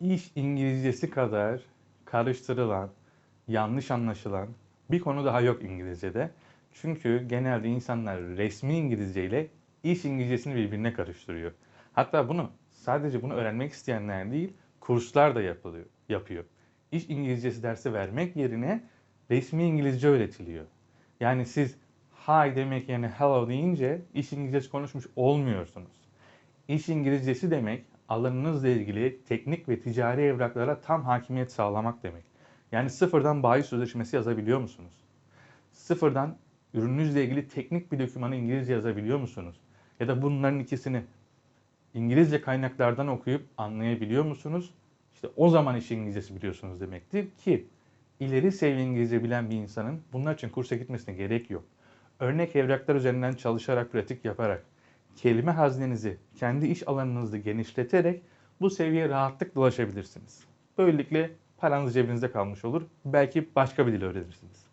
iş İngilizcesi kadar karıştırılan, yanlış anlaşılan bir konu daha yok İngilizce'de. Çünkü genelde insanlar resmi İngilizce ile iş İngilizcesini birbirine karıştırıyor. Hatta bunu sadece bunu öğrenmek isteyenler değil, kurslar da yapılıyor, yapıyor. İş İngilizcesi dersi vermek yerine resmi İngilizce öğretiliyor. Yani siz hi demek yerine hello deyince iş İngilizcesi konuşmuş olmuyorsunuz. İş İngilizcesi demek alanınızla ilgili teknik ve ticari evraklara tam hakimiyet sağlamak demek. Yani sıfırdan bayi sözleşmesi yazabiliyor musunuz? Sıfırdan ürününüzle ilgili teknik bir dokümanı İngilizce yazabiliyor musunuz? Ya da bunların ikisini İngilizce kaynaklardan okuyup anlayabiliyor musunuz? İşte o zaman iş İngilizcesi biliyorsunuz demektir ki ileri seviye İngilizce bilen bir insanın bunlar için kursa gitmesine gerek yok. Örnek evraklar üzerinden çalışarak, pratik yaparak, kelime haznenizi kendi iş alanınızda genişleterek bu seviyeye rahatlıkla ulaşabilirsiniz. Böylelikle paranız cebinizde kalmış olur. Belki başka bir dil öğrenirsiniz.